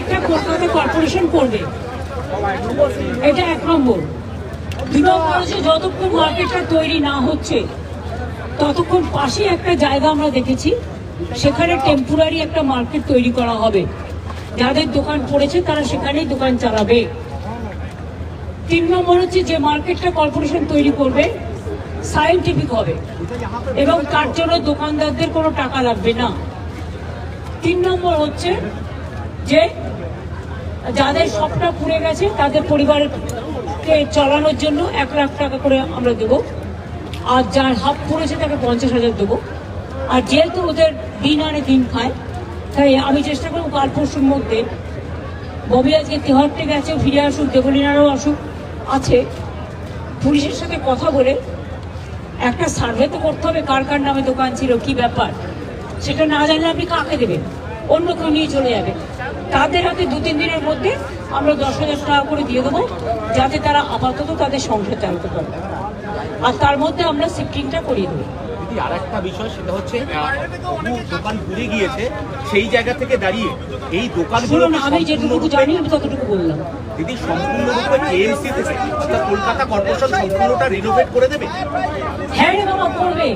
একটা কলকাতা কর্পোরেশন করবে। এটা এক নম্বর। দু নম্বর হচ্ছে যতক্ষণ মার্কেটটা তৈরি না হচ্ছে, ততক্ষণ পাশে একটা জায়গা আমরা দেখেছি, সেখানে টেম্পোরারি একটা মার্কেট তৈরি করা হবে। যাদের দোকান পড়েছে তারা সেখানেই দোকান চালাবে। তিন নম্বর হচ্ছে যে মার্কেটটা কর্পোরেশন তৈরি করবে সায়েন্টিফিক হবে। এবং তার জন্য দোকানদারদের কোনো টাকা লাগবে না। তিন নম্বর হচ্ছে যে যাদের সবটা পুড়ে গেছে তাদের পরিবারকে চালানোর জন্য এক লাখ টাকা করে আমরা দেবো। আর যার হাফ পুড়েছে, তাকে পঞ্চাশ হাজার দেবো। আর যেহেতু ওদের দিন আনে দিন খায়, তাই আমি চেষ্টা করব কাল পরশুর মধ্যে ববি আজকে তেহট্টে গেছে ফিরে আসুক, দেবলীনারও আসুক, আছে। পুলিশের সাথে কথা বলে একটা সার্ভে তো করতে হবে, কার কার নামে দোকান ছিল, কি ব্যাপার, সেটা না জানলে আপনি কাকে দেবেন? অন্য কেউ নিয়ে চলে যাবে। তাদের হাতে দু তিন দিনের মধ্যে আমরা দশ হাজার টাকা করে দিয়ে দেবো যাতে তারা আপাতত তাদের সংসার চালাতে পারে। আর তার মধ্যে আমরা শিফটিংটা করিয়ে দেবো। দিদি আর একটা বিষয় সেটা হচ্ছে দোকান ঘুরে গিয়েছে সেই জায়গা থেকে দাঁড়িয়ে এই দোকানগুলো আমি যেটুকু জানি আমি ততটুকু বললাম। দিদি সম্পূর্ণরূপে কেএমসি থেকে অর্থাৎ কলকাতা কর্পোরেশন সম্পূর্ণটা রিনোভেট করে দেবে? হ্যাঁ রে বাবা করবে।